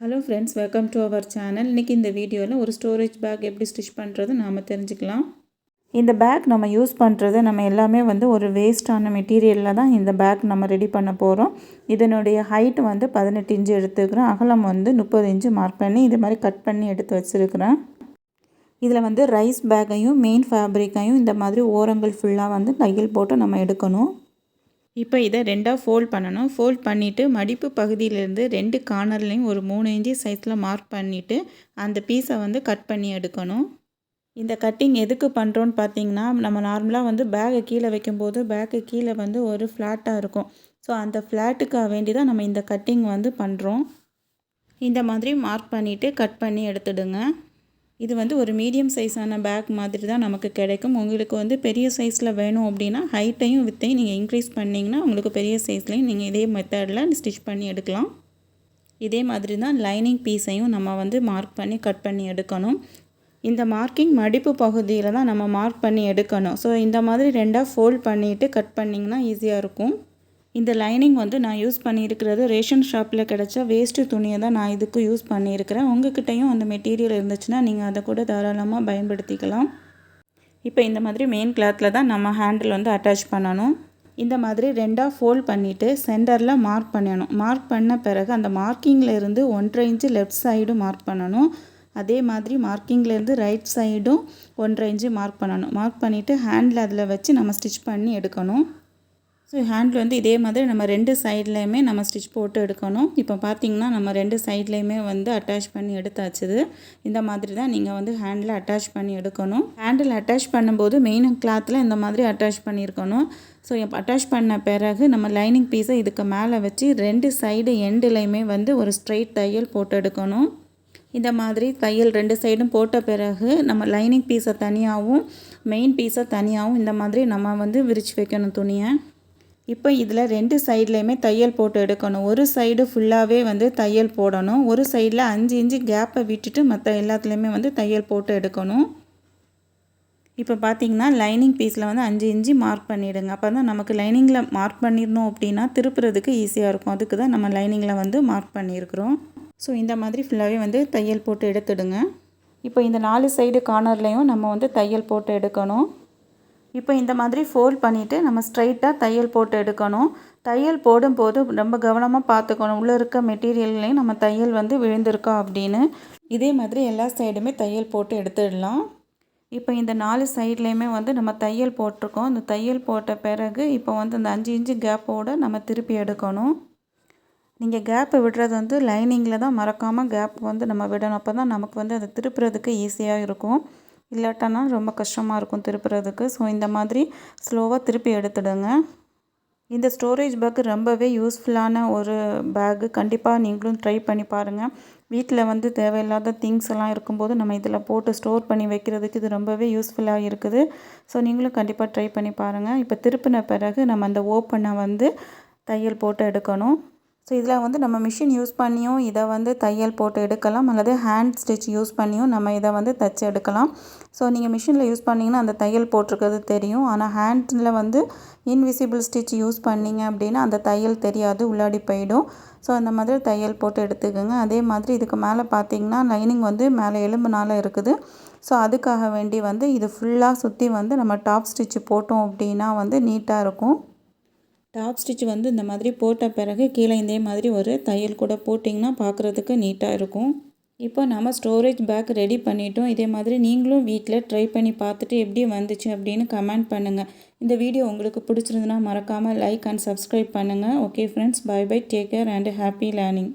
Hello friends welcome to our channel இன்றைக்கி இந்த வீடியோவில் ஒரு ஸ்டோரேஜ் பேக் எப்படி ஸ்டிச் பண்ணுறது நாம் தெரிஞ்சுக்கலாம். இந்த பேக் நம்ம யூஸ் பண்ணுறது நம்ம எல்லாமே வந்து ஒரு வேஸ்டான மெட்டீரியலில் தான் இந்த பேக் நம்ம ரெடி பண்ண போகிறோம் இதனுடைய ஹைட் வந்து பதினெட்டு இன்ச்சு எடுத்துக்கிறேன். அகலம் வந்து முப்பது இன்ச்சு மார்க் பண்ணி இது மாதிரி கட் பண்ணி எடுத்து வச்சுருக்கிறேன். இதில் வந்து ரைஸ் பேக்கையும் மெயின் ஃபேப்ரிக்கையும் இந்த மாதிரி ஓரங்கள் ஃபுல்லாக வந்து தையல் போட்டு நம்ம எடுக்கணும். இப்போ இதை ரெண்டாக ஃபோல்ட் பண்ணணும். ஃபோல்ட் பண்ணிவிட்டு மடிப்பு பகுதியிலேருந்து ரெண்டு கார்னர்லேயும் ஒரு மூணு இன்ச்சு சைஸில் மார்க் பண்ணிவிட்டு அந்த பீஸை வந்து கட் பண்ணி எடுக்கணும். இந்த கட்டிங் எதுக்கு பண்ணுறோன்னு பார்த்தீங்கன்னா நம்ம நார்மலாக வந்து பேகை கீழே வைக்கும்போது பேக்கு கீழே வந்து ஒரு ஃப்ளாட்டாக இருக்கும். ஸோ அந்த ஃப்ளாட்டுக்காக வேண்டி தான் நம்ம இந்த கட்டிங் வந்து பண்ணுறோம் இந்த மாதிரி மார்க் பண்ணிவிட்டு கட் பண்ணி எடுத்துடுங்க. இது வந்து ஒரு மீடியம் சைஸான பேக் மாதிரி தான் நமக்கு கிடைக்கும். உங்களுக்கு வந்து பெரிய சைஸில் வேணும் அப்படின்னா ஹைட்டையும் வித்தையும் நீங்கள் இன்க்ரீஸ் பண்ணிங்கன்னா உங்களுக்கு பெரிய சைஸ்லேயும் நீங்கள் இதே மெத்தடில் ஸ்டிச் பண்ணி எடுக்கலாம். இதே மாதிரி தான் லைனிங் பீஸையும் நம்ம வந்து மார்க் பண்ணி கட் பண்ணி எடுக்கணும். இந்த மார்க்கிங் மடிப்பு பகுதியில் தான் நம்ம மார்க் பண்ணி எடுக்கணும். ஸோ இந்த மாதிரி ரெண்டாக ஃபோல்ட் பண்ணிவிட்டு கட் பண்ணிங்கன்னா ஈஸியாக இருக்கும். இந்த லைனிங் வந்து நான் யூஸ் பண்ணியிருக்கிறது ரேஷன் ஷாப்பில் கிடச்ச வேஸ்ட்டு துணியை தான் நான் இதுக்கு யூஸ் பண்ணியிருக்கிறேன். உங்ககிட்டையும் அந்த மெட்டீரியல் இருந்துச்சுன்னா நீங்கள் அதை கூட தாராளமாக பயன்படுத்திக்கலாம். இப்போ இந்த மாதிரி மெயின் கிளாத்தில் தான் நம்ம ஹேண்டில் வந்து அட்டாச் பண்ணணும். இந்த மாதிரி ரெண்டாக ஃபோல்ட் பண்ணிவிட்டு சென்டரில் மார்க் பண்ணணும். மார்க் பண்ண பிறகு அந்த மார்க்கிங்கில் இருந்து ஒன்றரை இன்ச்சு லெஃப்ட் சைடும் மார்க் பண்ணணும். அதே மாதிரி மார்க்கிங்லேருந்து ரைட் சைடும் ஒன்றரை இன்ச்சு மார்க் பண்ணணும். மார்க் பண்ணிவிட்டு ஹேண்டில் அதில் வச்சு நம்ம ஸ்டிச் பண்ணி எடுக்கணும். ஸோ ஹேண்டில் வந்து இதே மாதிரி நம்ம ரெண்டு சைட்லேயுமே நம்ம ஸ்டிச் போட்டு எடுக்கணும். இப்போ பார்த்திங்கன்னா நம்ம ரெண்டு சைட்லேயுமே வந்து அட்டாச் பண்ணி எடுத்தாச்சுது. இந்த மாதிரி தான் நீங்கள் வந்து ஹேண்டில் அட்டாச் பண்ணி எடுக்கணும். ஹேண்டில் அட்டாச் பண்ணும்போது மெயின் கிளாத்தில் இந்த மாதிரி அட்டாச் பண்ணியிருக்கணும். ஸோ அட்டாச் பண்ண பிறகு நம்ம லைனிங் பீஸை இதுக்கு மேலே வச்சு ரெண்டு சைடு எண்டுலையுமே வந்து ஒரு ஸ்ட்ரைட் தையல் போட்டு எடுக்கணும். இந்த மாதிரி தையல் ரெண்டு சைடும் போட்ட பிறகு நம்ம லைனிங் பீஸை தனியாகவும் மெயின் பீஸை தனியாகவும் இந்த மாதிரி நம்ம வந்து விரித்து வைக்கணும் துணியை. இப்போ இதில் ரெண்டு சைட்லேயுமே தையல் போட்டு எடுக்கணும். ஒரு சைடு ஃபுல்லாகவே வந்து தையல் போடணும். ஒரு சைடில் அஞ்சு இன்ச்சு கேப்பை விட்டுட்டு மற்ற எல்லாத்துலேயுமே வந்து தையல் போட்டு எடுக்கணும். இப்போ பார்த்தீங்கன்னா லைனிங் பீஸில் வந்து அஞ்சு இன்ச்சு மார்க் பண்ணிவிடுங்க அப்போ தான் நமக்கு லைனிங்கில் மார்க் பண்ணிடணும் அப்படின்னா திருப்புறதுக்கு ஈஸியாக இருக்கும். அதுக்கு தான் நம்ம லைனிங்கில் வந்து மார்க் பண்ணியிருக்கிறோம். ஸோ இந்த மாதிரி ஃபுல்லாகவே வந்து தையல் போட்டு எடுத்துடுங்க. இப்போ இந்த நாலு சைடு கார்னர்லேயும் நம்ம வந்து தையல் போட்டு எடுக்கணும். இப்போ இந்த மாதிரி ஃபோல்ட் பண்ணிவிட்டு நம்ம ஸ்ட்ரைட்டாக தையல் போட்டு எடுக்கணும். தையல் போடும்போது ரொம்ப கவனமாக பார்த்துக்கணும். உள்ளே இருக்க மெட்டீரியல்லையும் நம்ம தையல் வந்து விழுந்திருக்கோம் அப்படின்னு. இதே மாதிரி எல்லா சைடுமே தையல் போட்டு எடுத்துடலாம். இப்போ இந்த நாலு சைட்லேயுமே வந்து நம்ம தையல் போட்டிருக்கோம். இந்த தையல் போட்ட பிறகு இப்போ வந்து இந்த அஞ்சு இன்ச்சு கேப்போடு நம்ம திருப்பி எடுக்கணும். நீங்கள் கேப்பை விடுறது வந்து லைனிங்கில் தான் மறக்காமல் கேப் வந்து நம்ம விடணும். அப்போ தான் நமக்கு வந்து அதை திருப்புறதுக்கு ஈஸியாக இருக்கும். இல்லாட்டனா ரொம்ப கஷ்டமாக இருக்கும் திருப்புறதுக்கு. ஸோ இந்த மாதிரி ஸ்லோவாக திருப்பி எடுத்துடுங்க. இந்த ஸ்டோரேஜ் பேக்கு ரொம்பவே யூஸ்ஃபுல்லான ஒரு பேக்கு கண்டிப்பாக நீங்களும் ட்ரை பண்ணி பாருங்கள் வீட்டில் வந்து தேவையில்லாத திங்ஸ் எல்லாம் இருக்கும்போது நம்ம இதில் போட்டு ஸ்டோர் பண்ணி வைக்கிறதுக்கு இது ரொம்பவே யூஸ்ஃபுல்லாக இருக்குது. ஸோ நீங்களும் கண்டிப்பாக ட்ரை பண்ணி பாருங்கள் இப்போ திருப்பின பிறகு நம்ம அந்த ஓப்பனை வந்து தையல் போட்டு எடுக்கணும். ஸோ இதில் வந்து நம்ம மிஷின் யூஸ் பண்ணியும் இதை வந்து தையல் போட்டு எடுக்கலாம். அல்லது ஹேண்ட் ஸ்டிச் யூஸ் பண்ணியும் நம்ம இதை வந்து தைச்சி எடுக்கலாம். ஸோ நீங்கள் மிஷினில் யூஸ் பண்ணிங்கன்னா அந்த தையல் போட்டிருக்கிறது தெரியும். ஆனால் ஹேண்டில் வந்து இன்விசிபிள் ஸ்டிச் யூஸ் பண்ணிங்க அப்படின்னா அந்த தையல் தெரியாது. உள்ளாடி போயிடும். ஸோ அந்த மாதிரி தையல் போட்டு எடுத்துக்கோங்க. அதே மாதிரி இதுக்கு மேலே பார்த்தீங்கன்னா லைனிங் வந்து மேலே எலும்புனால இருக்குது. ஸோ அதுக்காக வேண்டி வந்து இது ஃபுல்லாக சுற்றி வந்து நம்ம டாப் ஸ்டிச் போட்டோம் அப்படின்னா வந்து நீட்டாக இருக்கும். டாப் ஸ்டிச் வந்து இந்த மாதிரி போட்ட பிறகு கீழே இதே மாதிரி ஒரு தையல் கூட போட்டிங்கன்னா பார்க்குறதுக்கு நீட்டாக இருக்கும். இப்போ நம்ம ஸ்டோரேஜ் பேக் ரெடி பண்ணிட்டோம். இதே மாதிரி நீங்களும் வீட்டில் ட்ரை பண்ணி பார்த்துட்டு எப்படி வந்துச்சு அப்படின்னு கமெண்ட் பண்ணுங்கள் இந்த வீடியோ உங்களுக்கு பிடிச்சிருந்துன்னா மறக்காமல் லைக் அண்ட் சப்ஸ்கிரைப் பண்ணுங்கள் okay friends bye bye take care and happy learning